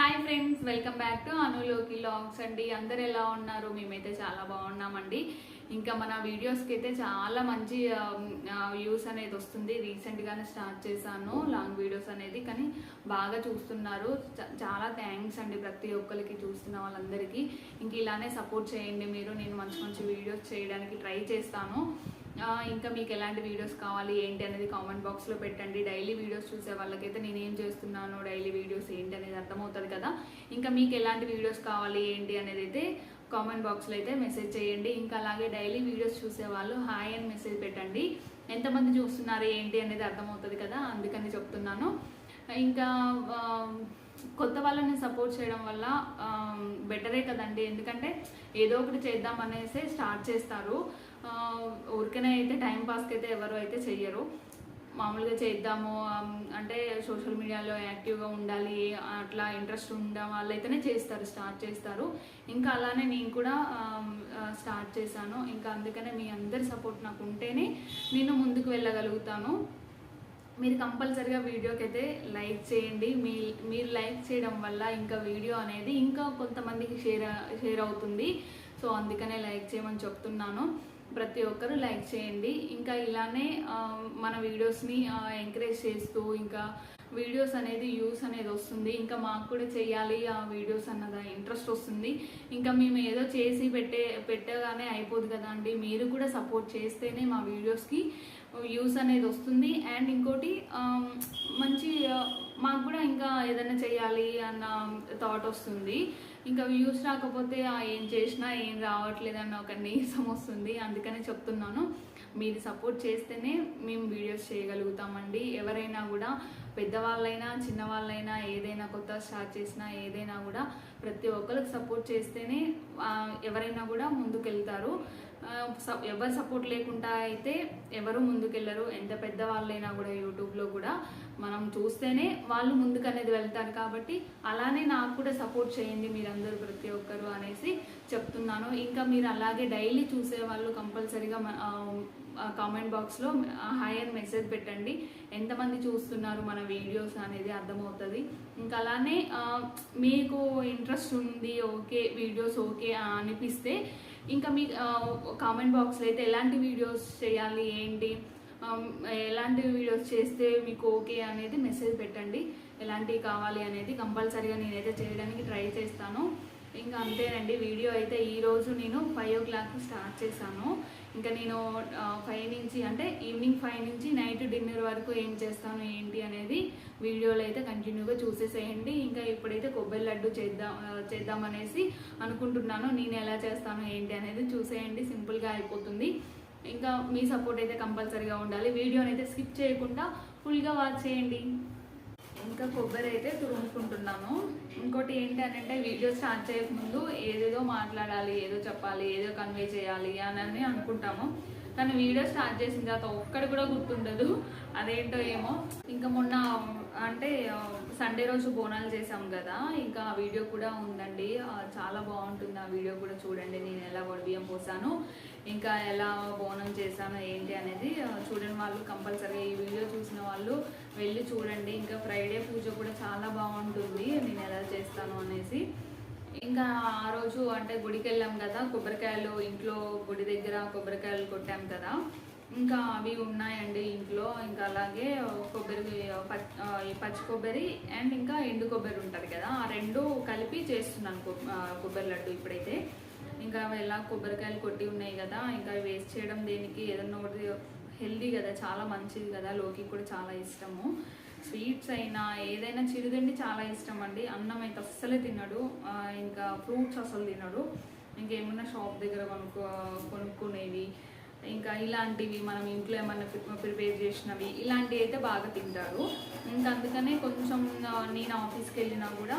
Hi friends welcome back to అనులోకి vlogs అండి. అందరు ఎలా ఉన్నారు? మేమైతే చాలా బాగున్నామండి. ఇంకా మన వీడియోస్కి అయితే చాలా మంచి um, వ్యూస్ అనేది వస్తుంది. రీసెంట్గానే స్టార్ట్ చేశాను లాంగ్ వీడియోస్ అనేది. కానీ బాగా చూస్తున్నారు. చాలా థ్యాంక్స్ అండి ప్రతి ఒక్కరికి చూస్తున్న వాళ్ళందరికీ. ఇంక ఇలానే సపోర్ట్ చేయండి మీరు. నేను మంచి మంచి వీడియోస్ చేయడానికి ట్రై చేస్తాను. ఇంకా మీకు ఎలాంటి వీడియోస్ కావాలి ఏంటి అనేది కామెంట్ బాక్స్లో పెట్టండి. డైలీ వీడియోస్ చూసే వాళ్ళకైతే నేను ఏం చేస్తున్నాను డైలీ వీడియోస్ ఏంటి అనేది అర్థమవుతుంది కదా. ఇంకా మీకు ఎలాంటి వీడియోస్ కావాలి ఏంటి అనేది అయితే కామెంట్ బాక్స్లో అయితే మెసేజ్ చేయండి. ఇంకా అలాగే డైలీ వీడియోస్ చూసే వాళ్ళు హాయ్ అని మెసేజ్ పెట్టండి. ఎంతమంది చూస్తున్నారు ఏంటి అనేది అర్థమవుతుంది కదా అందుకని చెప్తున్నాను. ఇంకా కొత్త వాళ్ళని సపోర్ట్ చేయడం వల్ల బెటరే కదండి. ఎందుకంటే ఏదో ఒకటి చేద్దాం అనేసి స్టార్ట్ చేస్తారు. ఊరికనే అయితే టైం పాస్కి అయితే ఎవరు అయితే చెయ్యరు. మామూలుగా చేద్దాము um, అంటే సోషల్ మీడియాలో యాక్టివ్గా ఉండాలి అట్లా ఇంట్రెస్ట్ ఉన్న వాళ్ళైతేనే చేస్తారు స్టార్ట్ చేస్తారు. ఇంకా అలానే నేను కూడా um, uh, స్టార్ట్ చేశాను. ఇంకా అందుకనే మీ అందరి సపోర్ట్ నాకు ఉంటేనే నేను ముందుకు వెళ్ళగలుగుతాను. మీరు కంపల్సరిగా వీడియోకి అయితే లైక్ చేయండి. మీ మీరు లైక్ చేయడం వల్ల ఇంకా వీడియో అనేది ఇంకా కొంతమందికి షేర్ షేర్ అవుతుంది. సో అందుకనే లైక్ చేయమని చెప్తున్నాను. ప్రతి ఒక్కరూ లైక్ చేయండి. ఇంకా ఇలానే మన వీడియోస్ని ఎంకరేజ్ చేస్తూ ఇంకా వీడియోస్ అనేది యూస్ అనేది వస్తుంది. ఇంకా మాకు కూడా చేయాలి ఆ వీడియోస్ అన్నది ఇంట్రెస్ట్ వస్తుంది. ఇంకా మేము ఏదో చేసి పెట్టే పెట్టగానే అయిపోదు కదా అండి. మీరు కూడా సపోర్ట్ చేస్తేనే మా వీడియోస్కి యూస్ అనేది వస్తుంది. అండ్ ఇంకోటి మంచి మాకు కూడా ఇంకా ఏదైనా చేయాలి అన్న థాట్ వస్తుంది. ఇంకా వ్యూస్ రాకపోతే ఏం చేసినా ఏం రావట్లేదు అన్న ఒక నీరసం వస్తుంది. అందుకనే చెప్తున్నాను మీరు సపోర్ట్ చేస్తేనే మేము వీడియోస్ చేయగలుగుతామండి. ఎవరైనా కూడా పెద్దవాళ్ళైనా చిన్నవాళ్ళైనా ఏదైనా కొత్త స్టార్ట్ చేసినా ఏదైనా కూడా ప్రతి ఒక్కరికి సపోర్ట్ చేస్తేనే ఎవరైనా కూడా ముందుకెళ్తారు. ఎవరు సపోర్ట్ లేకుండా అయితే ఎవరు ముందుకెళ్ళరు. ఎంత పెద్ద వాళ్ళైనా కూడా యూట్యూబ్లో కూడా మనం చూస్తేనే వాళ్ళు ముందుకు అనేది వెళ్తారు. కాబట్టి అలానే నాకు కూడా సపోర్ట్ చేయండి మీరందరూ ప్రతి ఒక్కరు అనేసి చెప్తున్నాను. ఇంకా మీరు అలాగే డైలీ చూసే వాళ్ళు కంపల్సరీగా కామెంట్ బాక్స్లో హాయ్ అని మెసేజ్ పెట్టండి. ఎంతమంది చూస్తున్నారు మన వీడియోస్ అనేది అర్థమవుతుంది. ఇంకా అలానే మీకు ఇంట్రెస్ట్ ఉంది ఓకే వీడియోస్ ఓకే అనిపిస్తే ఇంకా మీ కామెంట్ బాక్స్లో అయితే ఎలాంటి వీడియోస్ చేయాలి ఏంటి ఎలాంటి వీడియోస్ చేస్తే మీకు ఓకే అనేది మెసేజ్ పెట్టండి. ఎలాంటివి కావాలి అనేది కంపల్సరీగా నేనైతే చేయడానికి ట్రై చేస్తాను. ఇంకా అంతేనండి వీడియో అయితే ఈరోజు నేను ఫైవ్ ఓ క్లాక్ స్టార్ట్ చేశాను. ఇంకా నేను ఫైవ్ నుంచి అంటే ఈవినింగ్ ఫైవ్ నుంచి నైట్ డిన్నర్ వరకు ఏం చేస్తాను ఏంటి అనేది వీడియోలో అయితే కంటిన్యూగా చూసేసేయండి. ఇంకా ఇప్పుడైతే కొబ్బరి లడ్డు చేద్దాం చేద్దామనేసి అనుకుంటున్నాను. నేను ఎలా చేస్తాను ఏంటి అనేది చూసేయండి. సింపుల్గా అయిపోతుంది. ఇంకా మీ సపోర్ట్ అయితే కంపల్సరీగా ఉండాలి. వీడియోని అయితే స్కిప్ చేయకుండా ఫుల్గా వాచ్ చేయండి. ఇంకా కొబ్బరి అయితే తురుముకుంటున్నాను ఇంకోటి ఏంటి అని అంటే వీడియో స్టార్ట్ చేయకముందు ఏదేదో మాట్లాడాలి ఏదో చెప్పాలి ఏదో కన్వే చేయాలి అని అనుకుంటాము. కానీ వీడియో స్టార్ట్ చేసిన తర్వాత ఒక్కడి కూడా గుర్తుండదు. అదేంటో ఏమో. ఇంకా మొన్న అంటే సండే రోజు బోనాలు చేసాం కదా ఇంకా ఆ వీడియో కూడా ఉందండి. చాలా బాగుంటుంది ఆ వీడియో కూడా చూడండి నేను ఎలా బియ్యం పోసాను ఇంకా ఎలా బోనం చేశాను ఏంటి అనేది చూడని వాళ్ళు కంపల్సరీగా ఈ వీడియో చూసిన వాళ్ళు వెళ్ళి చూడండి. ఇంకా ఫ్రైడే పూజ కూడా చాలా బాగుంటుంది నేను ఎలా చేస్తాను అనేసి. ఇంకా ఆ రోజు అంటే గుడికి వెళ్ళాం కదా కొబ్బరికాయలు ఇంట్లో గుడి దగ్గర కొబ్బరికాయలు కొట్టాం కదా. ఇంకా అవి ఉన్నాయండి ఇంట్లో. ఇంకా అలాగే కొబ్బరి ఈ పచ్చి కొబ్బరి అండ్ ఇంకా ఎండు కొబ్బరి ఉంటుంది కదా. ఆ రెండు కలిపి చేస్తున్నాను కొబ్బరి లడ్డు ఇప్పుడైతే. ఇంకా అవి ఎలా కొబ్బరికాయలు కొట్టి ఉన్నాయి కదా ఇంకా వేస్ట్ చేయడం దేనికి ఏదన్నా ఒకటి హెల్దీ కదా చాలా మంచిది కదా. లోకి కూడా చాలా ఇష్టము. స్వీట్స్ అయినా ఏదైనా చిరుదండి చాలా ఇష్టం అండి. అన్నం అయితే అస్సలే తినడు. ఇంకా ఫ్రూట్స్ అసలు తినడు. ఇంకేమన్నా షాప్ దగ్గర కొనుక్కో కొనుక్కునేవి. ఇంకా ఇలాంటివి మనం ఇంట్లో ఏమన్నా ప్రిపేర్ చేసినవి ఇలాంటివి అయితే బాగా తింటారు. ఇంకా అందుకనే కొంచెం నేను ఆఫీస్కి వెళ్ళినా కూడా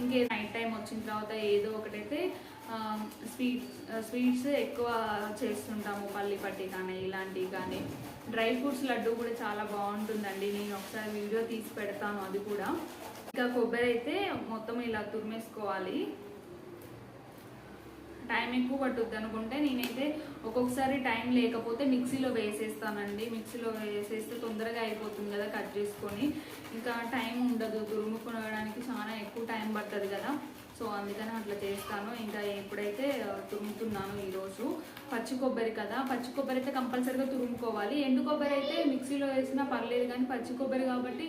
ఇంకే నైట్ టైం వచ్చిన తర్వాత ఏదో ఒకటైతే స్వీట్స్ స్వీట్స్ ఎక్కువ చేస్తుంటాము పల్లి పట్టి కానీ ఇలాంటివి కానీ. డ్రై ఫ్రూట్స్ లడ్డు కూడా చాలా బాగుంటుందండి. నేను ఒకసారి వీడియో తీసి పెడతాను అది కూడా. ఇంకా కొబ్బరి అయితే మొత్తం ఇలా తురిమేసుకోవాలి. టైం ఎక్కువ పట్టుద్ది అనుకుంటే నేనైతే ఒక్కొక్కసారి టైం లేకపోతే మిక్సీలో వేసేస్తానండి. మిక్సీలో వేసేస్తే తొందరగా అయిపోతుంది కదా కట్ చేసుకొని. ఇంకా టైం ఉండదు. తురుముకోవడానికి చాలా ఎక్కువ టైం పడుతుంది కదా. సో అందుకని అట్లా చేస్తాను. ఇంకా ఎప్పుడైతే తురుముతున్నాను ఈరోజు పచ్చి కొబ్బరి కదా పచ్చి కొబ్బరి అయితే కంపల్సరీగా తురుముకోవాలి. ఎండు కొబ్బరి అయితే మిక్సీలో వేసినా పర్లేదు కానీ పచ్చి కొబ్బరి కాబట్టి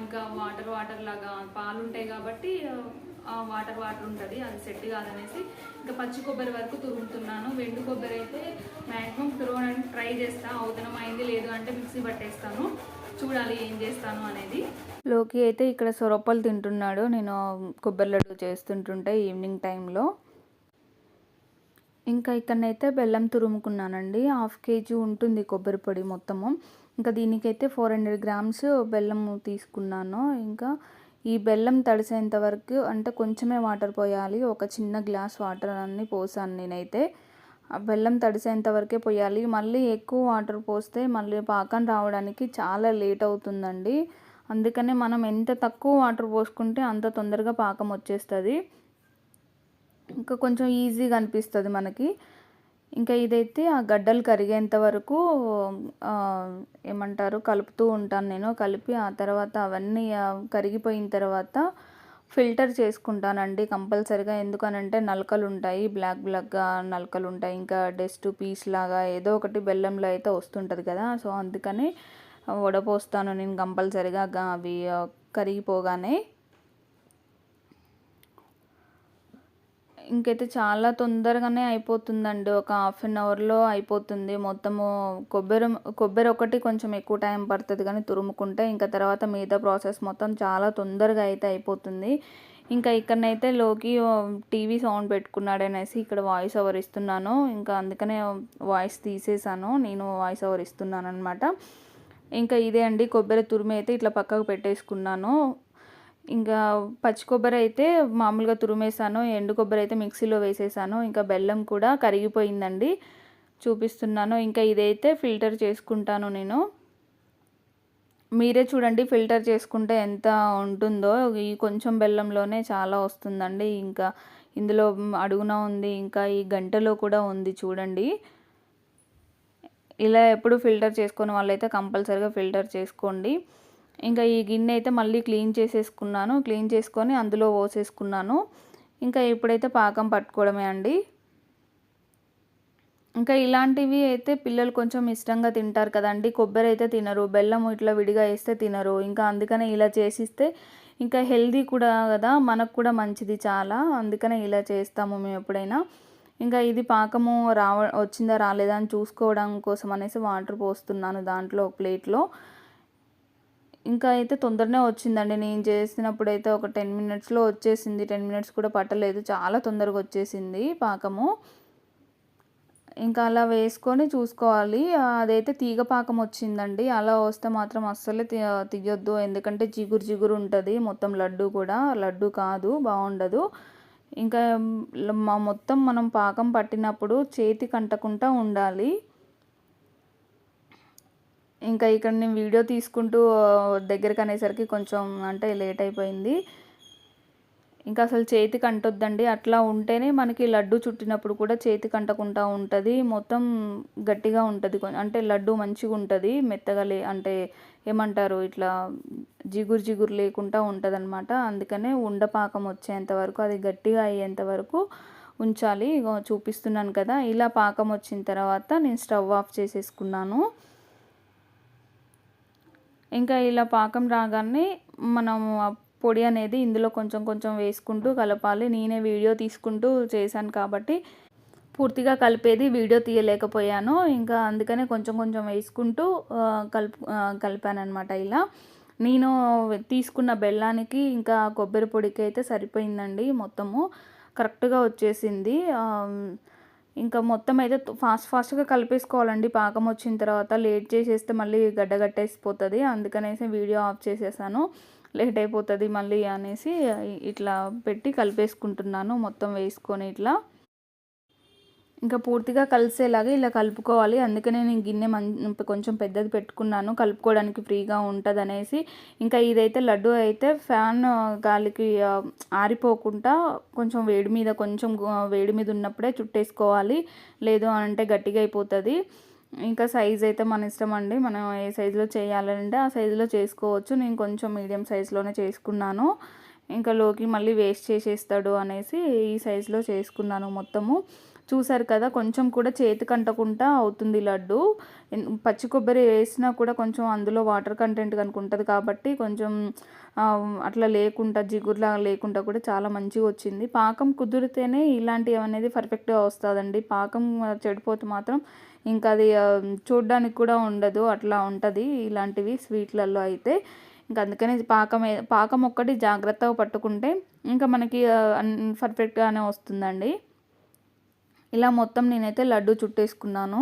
ఇంకా వాటర్ వాటర్ లాగా పాలు ఉంటాయి కాబట్టి వాటర్ వాటర్ ఉంటుంది. అది సెట్ కాదనేసి ఇంకా పచ్చి కొబ్బరి వరకు తురుముతున్నాను. వెండు కొబ్బరి అయితే మ్యాక్సిమం తురవడానికి ట్రై చేస్తాను అవుతనం అయింది లేదు అంటే మిక్సీ పట్టేస్తాను. చూడాలి ఏం చేస్తాను అనేది. లోకి అయితే ఇక్కడ సొరపలు తింటున్నాడు. నేను కొబ్బరి లడ్డు చేస్తుంటుంటే ఈవినింగ్ టైంలో. ఇంకా ఇక్కడనైతే బెల్లం తురుముకున్నానండి. హాఫ్ కేజీ ఉంటుంది కొబ్బరి పొడి మొత్తము. ఇంకా దీనికైతే ఫోర్ హండ్రెడ్ గ్రామ్స్ బెల్లం తీసుకున్నాను. ఇంకా ఈ బెల్లం తడిసేంత వరకు అంటే కొంచెమే వాటర్ పోయాలి. ఒక చిన్న గ్లాస్ వాటర్ అన్ని పోసాను నేనైతే. బెల్లం తడిసేంత వరకే పోయాలి. మళ్ళీ ఎక్కువ వాటర్ పోస్తే మళ్ళీ పాకం రావడానికి చాలా లేట్ అవుతుందండి. అందుకనే మనం ఎంత తక్కువ వాటర్ పోసుకుంటే అంత తొందరగా పాకం వచ్చేస్తుంది. ఇంకా కొంచెం ఈజీగా అనిపిస్తుంది మనకి. ఇంకా ఇదైతే ఆ గడ్డలు కరిగేంత వరకు ఏమంటారు కలుపుతూ ఉంటాను నేను. కలిపి ఆ తర్వాత అవన్నీ కరిగిపోయిన తర్వాత ఫిల్టర్ చేసుకుంటానండి కంపల్సరిగా. ఎందుకనంటే నలకలు ఉంటాయి బ్లాక్ బ్లాక్గా నలకలు ఉంటాయి ఇంకా డస్ట్ పీస్ లాగా ఏదో ఒకటి బెల్లంలో అయితే వస్తుంటుంది కదా. సో అందుకని వడపోస్తాను నేను కంపల్సరిగా. అవి కరిగిపోగానే ఇంకైతే చాలా తొందరగానే అయిపోతుందండి. ఒక హాఫ్ అన్ అవర్లో అయిపోతుంది. మొత్తము కొబ్బరి కొబ్బరి ఒకటి కొంచెం ఎక్కువ టైం పడుతుంది కానీ తురుముకుంటే ఇంకా తర్వాత మిగతా ప్రాసెస్ మొత్తం చాలా తొందరగా అయితే అయిపోతుంది. ఇంకా ఇక్కడనైతే లోకి టీవీ సౌండ్ పెట్టుకున్నాడు అనేసి ఇక్కడ వాయిస్ ఓవర్ ఇస్తున్నాను. ఇంకా అందుకనే వాయిస్ తీసేసాను. నేను వాయిస్ ఓవర్ ఇస్తున్నాను అనమాట ఇంకా ఇదే అండి. కొబ్బరి తురిమి అయితే ఇట్లా పక్కకు పెట్టేసుకున్నాను. ఇంకా పచ్చి కొబ్బరి అయితే మామూలుగా తురిమేసాను ఎండు కొబ్బరి అయితే మిక్సీలో వేసేసాను ఇంకా బెల్లం కూడా కరిగిపోయిందండి చూపిస్తున్నాను. ఇంకా ఇదైతే ఫిల్టర్ చేసుకుంటాను నేను. మీరే చూడండి ఫిల్టర్ చేసుకుంటే ఎంత ఉంటుందో. ఈ కొంచెం బెల్లంలోనే చాలా వస్తుందండి. ఇంకా ఇందులో అడుగున ఉంది ఇంకా ఈ గంటలో కూడా ఉంది చూడండి. ఇలా ఎప్పుడు ఫిల్టర్ చేసుకునే వాళ్ళైతే కంపల్సరీగా ఫిల్టర్ చేసుకోండి. ఇంకా ఈ గిన్నె అయితే మళ్ళీ క్లీన్ చేసేసుకున్నాను. క్లీన్ చేసుకొని అందులో పోసేసుకున్నాను. ఇంకా ఇప్పుడైతే పాకం పట్టుకోవడమే అండి. ఇంకా ఇలాంటివి అయితే పిల్లలు కొంచెం ఇష్టంగా తింటారు కదండి. కొబ్బరి అయితే తినరు. బెల్లం ఇట్లా విడిగా వేస్తే తినరు. ఇంకా అందుకనే ఇలా చేసిస్తే ఇంకా హెల్దీ కూడా కదా. మనకు కూడా మంచిది చాలా. అందుకనే ఇలా చేస్తాము మేము ఎప్పుడైనా. ఇంకా ఇది పాకము రావ వచ్చిందా రాలేదా అని చూసుకోవడం కోసం అనేసి వాటర్ పోస్తున్నాను దాంట్లో ఒక ప్లేట్లో. ఇంకా అయితే తొందరనే వచ్చిందండి. నేను చేసినప్పుడు అయితే ఒక టెన్ మినిట్స్లో వచ్చేసింది. టెన్ మినిట్స్ కూడా పట్టలేదు. చాలా తొందరగా వచ్చేసింది పాకము. ఇంకా అలా వేసుకొని చూసుకోవాలి. అదైతే తీగ పాకం వచ్చిందండి. అలా వస్తే మాత్రం అస్సలే తీయొద్దు ఎందుకంటే జిగురు జిగురు ఉంటుంది. మొత్తం లడ్డు కూడా. లడ్డు కాదు బాగుండదు. ఇంకా మొత్తం మనం పాకం పట్టినప్పుడు చేతికి అంటకుండా ఉండాలి. ఇంకా ఇక్కడ నేను వీడియో తీసుకుంటూ దగ్గరికి అనేసరికి కొంచెం అంటే లేట్ అయిపోయింది. ఇంకా అసలు చేతికి అంటొద్దండి అట్లా ఉంటేనే మనకి లడ్డు చుట్టినప్పుడు కూడా చేతికి అంటకుండా ఉంటుంది. మొత్తం గట్టిగా ఉంటుంది. అంటే లడ్డు మంచిగా ఉంటుంది. మెత్తగా లే అంటే ఏమంటారు ఇట్లా జిగురు జిగురు లేకుండా ఉంటుంది అనమాట అందుకనే ఉండపాకం వచ్చేంత వరకు అది గట్టిగా అయ్యేంత వరకు ఉంచాలి. చూపిస్తున్నాను కదా. ఇలా పాకం వచ్చిన తర్వాత నేను స్టవ్ ఆఫ్ చేసేసుకున్నాను. ఇంకా ఇలా పాకం రాగానే మనం పొడి అనేది ఇందులో కొంచెం కొంచెం వేసుకుంటూ కలపాలి. నేనే వీడియో తీసుకుంటూ చేశాను కాబట్టి పూర్తిగా కలిపేది వీడియో తీయలేకపోయాను. ఇంకా అందుకనే కొంచెం కొంచెం వేసుకుంటూ కలుపు కలిపాను అనమాట ఇలా. నేను తీసుకున్న బెల్లానికి ఇంకా కొబ్బరి పొడికి అయితే సరిపోయిందండి మొత్తము. కరెక్ట్గా వచ్చేసింది. ఇంకా మొత్తం అయితే ఫాస్ట్ ఫాస్ట్గా కలిపేసుకోవాలండి. పాకం వచ్చిన తర్వాత లేట్ చేసేస్తే మళ్ళీ గడ్డ కట్టేసిపోతుంది. అందుకనేసి వీడియో ఆఫ్ చేసేసాను. లేట్ అయిపోతుంది మళ్ళీ అనేసి ఇట్లా పెట్టి కలిపేసుకుంటున్నాను. మొత్తం వేసుకొని ఇట్లా ఇంకా పూర్తిగా కలిసేలాగా ఇలా కలుపుకోవాలి. అందుకనే నేను గిన్నె మం కొంచెం పెద్దది పెట్టుకున్నాను. కలుపుకోవడానికి ఫ్రీగా ఉంటుంది అనేసి ఇంకా ఇదైతే లడ్డు అయితే ఫ్యాన్ గాలికి ఆరిపోకుండా కొంచెం వేడి మీద కొంచెం వేడి మీద ఉన్నప్పుడే చుట్టేసుకోవాలి. లేదు అంటే గట్టిగా అయిపోతుంది. ఇంకా సైజ్ అయితే మన ఇష్టం అండి. మనం ఏ సైజులో చేయాలంటే ఆ సైజులో చేసుకోవచ్చు. నేను కొంచెం మీడియం సైజులోనే చేసుకున్నాను. ఇంకా లోకి మళ్ళీ వేస్ట్ చేసేస్తాడు అనేసి ఈ సైజులో చేసుకున్నాను మొత్తము. చూసారు కదా కొంచెం కూడా చేతికి అంటకుండా అవుతుంది లడ్డు. పచ్చి కొబ్బరి వేసినా కూడా కొంచెం అందులో వాటర్ కంటెంట్ కనుక ఉంటుంది కాబట్టి కొంచెం అట్లా లేకుండా జిగురులా లేకుండా కూడా చాలా మంచిగా వచ్చింది. పాకం కుదిరితేనే ఇలాంటివి అనేది పర్ఫెక్ట్గా వస్తుందండి. పాకం చెడిపోతే మాత్రం ఇంకా అది చూడడానికి కూడా ఉండదు అట్లా ఉంటుంది ఇలాంటివి స్వీట్లలో అయితే. ఇంకా అందుకనే పాకం పాకం ఒక్కటి జాగ్రత్తగా పట్టుకుంటే ఇంకా మనకి అన్- పర్ఫెక్ట్గానే వస్తుందండి. ఇలా మొత్తం నేనైతే లడ్డు చుట్టేసుకున్నాను.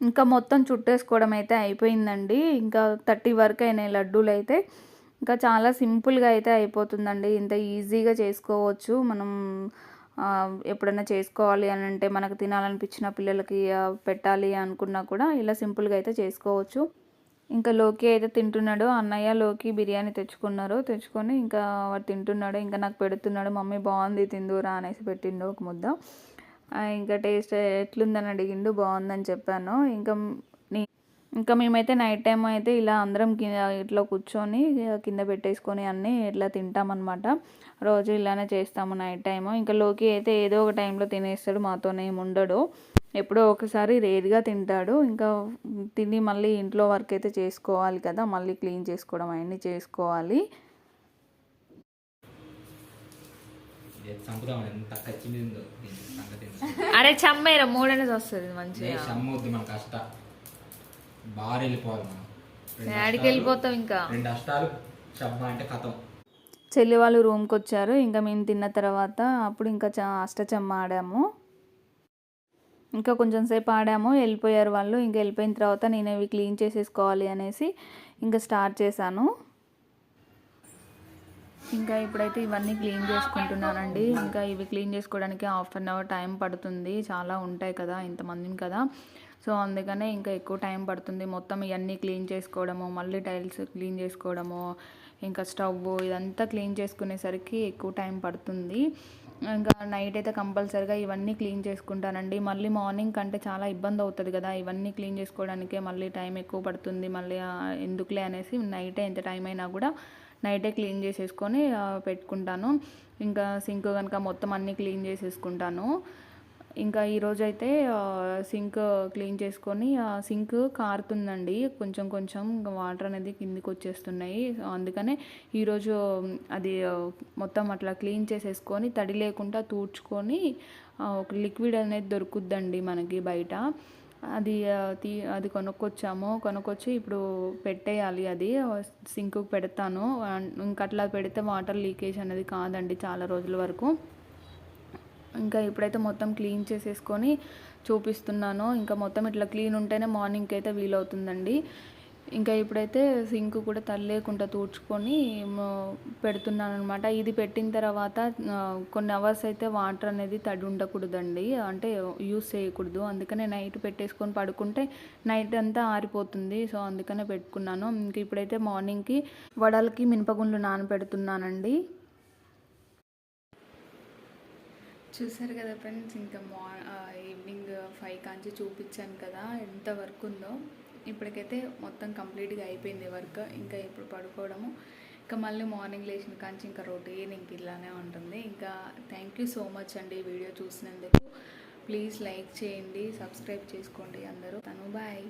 ఇంకా మొత్తం చుట్టేసుకోవడం అయితే అయిపోయిందండి. ఇంకా థర్టీ వరకు అయినాయి లడ్డూలు అయితే. ఇంకా చాలా సింపుల్గా అయితే అయిపోతుందండి. ఇంత ఈజీగా చేసుకోవచ్చు. మనం ఎప్పుడైనా చేసుకోవాలి అని అంటే మనకు తినాలనిపించిన పిల్లలకి పెట్టాలి అనుకున్నా కూడా ఇలా సింపుల్గా అయితే చేసుకోవచ్చు. ఇంకా లోకి అయితే తింటున్నాడు. అన్నయ్య లోకి బిర్యానీ తెచ్చుకున్నారు. తెచ్చుకొని ఇంకా వాడు తింటున్నాడు. ఇంకా నాకు పెడుతున్నాడు. మమ్మీ బాగుంది తిందురా అనేసి పెట్టిండు ఒక ముద్ద. ఇంకా టేస్ట్ ఎట్లుందని అడిగిండు బాగుందని చెప్పాను. ఇంకా నీ ఇంకా మేమైతే నైట్ టైం అయితే ఇలా అందరం కింద ఇట్లా కూర్చొని కింద పెట్టేసుకొని అన్నీ ఇట్లా తింటామన్నమాట. రోజు ఇలానే చేస్తాము నైట్ టైము ఇంకా లోకి అయితే ఏదో ఒక టైంలో తినేస్తాడు మాతోనే ఉండడు. ఎప్పుడో ఒకసారి రేర్గా తింటాడు. ఇంకా తిని మళ్ళీ ఇంట్లో వర్క్ అయితే చేసుకోవాలి కదా మళ్ళీ క్లీన్ చేసుకోవడం అవన్నీ చేసుకోవాలి. చంపుదాం ఎంత కచ్చింది ఉందో దీని సంగతి అరే చమ్మేరా మూడనేది వస్తుంది మంచిగా అమ్మొద్దు మన కష్ట బాగా వెళ్ళిపోవాలి మనం రెండు యాడికి అష్టాలు- వెళ్ళిపోతావు ఇంకా రెండు అష్టాలు చబ్బా అంటే కథం చెల్లి వాళ్ళు రూమ్కి వచ్చారు. ఇంకా మేము తిన్న తర్వాత అప్పుడు ఇంకా చ అష్టచమ్మ ఆడాము. ఇంకా కొంచెం సేపు ఆడాము. వెళ్ళిపోయారు వాళ్ళు. ఇంకా వెళ్ళిపోయిన తర్వాత నేను ఇవి క్లీన్ చేసేసుకోవాలి అనేసి ఇంకా స్టార్ట్ చేశాను. ఇంకా ఇప్పుడైతే ఇవన్నీ క్లీన్ చేసుకుంటున్నానండి. ఇంకా ఇవి క్లీన్ చేసుకోవడానికి హాఫ్ అన్ అవర్ టైం పడుతుంది. చాలా ఉంటాయి కదా ఇంతమందిని కదా. సో అందుకనే ఇంకా ఎక్కువ టైం పడుతుంది. మొత్తం ఇవన్నీ క్లీన్ చేసుకోవడము మళ్ళీ టైల్స్ క్లీన్ చేసుకోవడము ఇంకా స్టవ్ ఇదంతా క్లీన్ చేసుకునేసరికి ఎక్కువ టైం పడుతుంది. ఇంకా నైట్ అయితే కంపల్సరిగా ఇవన్నీ క్లీన్ చేసుకుంటానండి. మళ్ళీ మార్నింగ్ కంటే చాలా ఇబ్బంది అవుతుంది కదా ఇవన్నీ క్లీన్ చేసుకోవడానికే మళ్ళీ టైం ఎక్కువ పడుతుంది. మళ్ళీ ఎందుకులే అనేసి నైటే ఎంత టైం అయినా కూడా నైటే క్లీన్ చేసేసుకొని పెట్టుకుంటాను. ఇంకా సింక్ కనుక మొత్తం అన్నీ క్లీన్ చేసేసుకుంటాను. ఇంకా ఈరోజు అయితే సింక్ క్లీన్ చేసుకొని సింక్ కారుతుందండి. కొంచెం కొంచెం వాటర్ అనేది కిందికి వచ్చేస్తున్నాయి. అందుకనే ఈరోజు అది మొత్తం అట్లా క్లీన్ చేసేసుకొని తడి లేకుండా తూడ్చుకొని ఒక లిక్విడ్ అనేది దొరుకుద్దండి మనకి బయట. అది తీ అది కొనుక్కొచ్చాము. కొనుక్కొచ్చి ఇప్పుడు పెట్టేయాలి అది. సింక్ పెడతాను. ఇంకా అట్లా పెడితే వాటర్ లీకేజ్ అనేది కాదండి చాలా రోజుల వరకు. ఇంకా ఇప్పుడైతే మొత్తం క్లీన్ చేసేసుకొని చూపిస్తున్నాను. ఇంకా మొత్తం ఇట్లా క్లీన్ ఉంటేనే మార్నింగ్కి అయితే వీలవుతుందండి. ఇంకా ఇప్పుడైతే సింక్ కూడా తల్లేకుండా తూడ్చుకొని పెడుతున్నాను అనమాట ఇది పెట్టిన తర్వాత కొన్ని అవర్స్ అయితే వాటర్ అనేది తడి ఉండకూడదండి. అంటే యూస్ చేయకూడదు. అందుకనే నైట్ పెట్టేసుకొని పడుకుంటే నైట్ అంతా ఆరిపోతుంది. సో అందుకనే పెట్టుకున్నాను. ఇంక ఇప్పుడైతే మార్నింగ్కి వడలకి మినపగుండ్లు నానబెడుతున్నానండి. చూసారు కదా ఫ్రెండ్స్ ఇంకా మా ఈవినింగ్ ఫైవ్ కాంచి చూపించాను కదా ఎంత వర్క్ ఉందో. ఇప్పటికైతే మొత్తం కంప్లీట్గా అయిపోయింది వర్క్. ఇంకా ఇప్పుడు పడుకోవడము. ఇంకా మళ్ళీ మార్నింగ్ లేచిన కాంచి ఇంకా రొటీన్ ఇంక ఇలానే ఉంటుంది. ఇంకా థ్యాంక్ యూ సో మచ్ అండి వీడియో చూసినందుకు. ప్లీజ్ లైక్ చేయండి సబ్స్క్రైబ్ చేసుకోండి అందరూ. తను బాయ్.